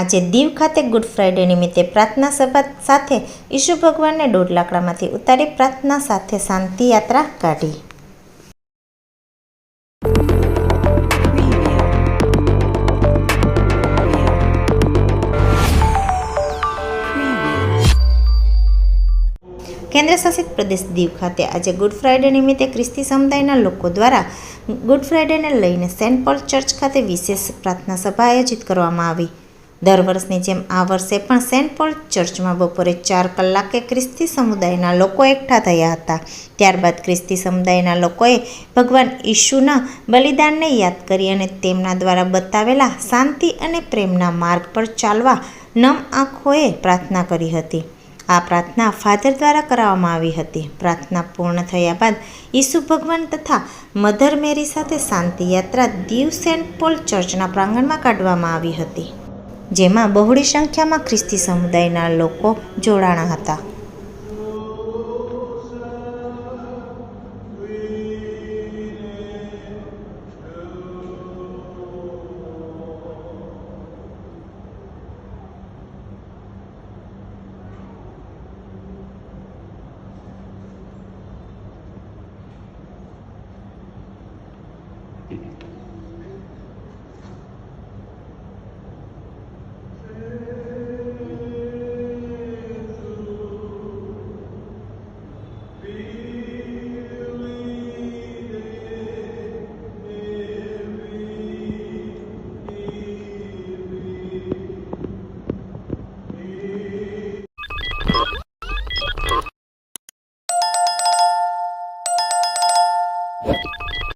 આજે દીવ ખાતે good Friday નિમિત્તે પ્રાર્થના સભા સાથે ઈશુ ભગવાનને દોઢ લાકડામાંથી ઉતારી પ્રાર્થના સાથે શાંતિ યાત્રા કાઢી. કેન્દ્રશાસિત પ્રદેશ દીવ ખાતે આજે ગુડ ફ્રાઇડે નિમિત્તે ખ્રિસ્તી સમુદાયના લોકો દ્વારા ગુડ ફ્રાઇડેને લઈને સેન્ટ પોલ ચર્ચ ખાતે વિશેષ પ્રાર્થના સભા આયોજિત કરવામાં આવી. દર વર્ષની જેમ આ વર્ષે પણ સેન્ટ પોલ ચર્ચમાં બપોરે ચાર કલાકે ખ્રિસ્તી સમુદાયના લોકો એકઠા થયા હતા. ત્યારબાદ ખ્રિસ્તી સમુદાયના લોકોએ ભગવાન ઈશુના બલિદાનને યાદ કરી અને તેમના દ્વારા બતાવેલા શાંતિ અને પ્રેમના માર્ગ પર ચાલવા નમ આંખોએ પ્રાર્થના કરી હતી. આ પ્રાર્થના ફાધર દ્વારા કરાવવામાં આવી હતી. પ્રાર્થના પૂર્ણ થયા બાદ ઈસુ ભગવાન તથા મધર મેરી સાથે શાંતિ યાત્રા દીવ સેન્ટ પોલ ચર્ચના પ્રાંગણમાં કાઢવામાં આવી હતી. જેમાં બહોળી સંખ્યામાં ખ્રિસ્તી સમુદાયના લોકો જોડાણા હતા you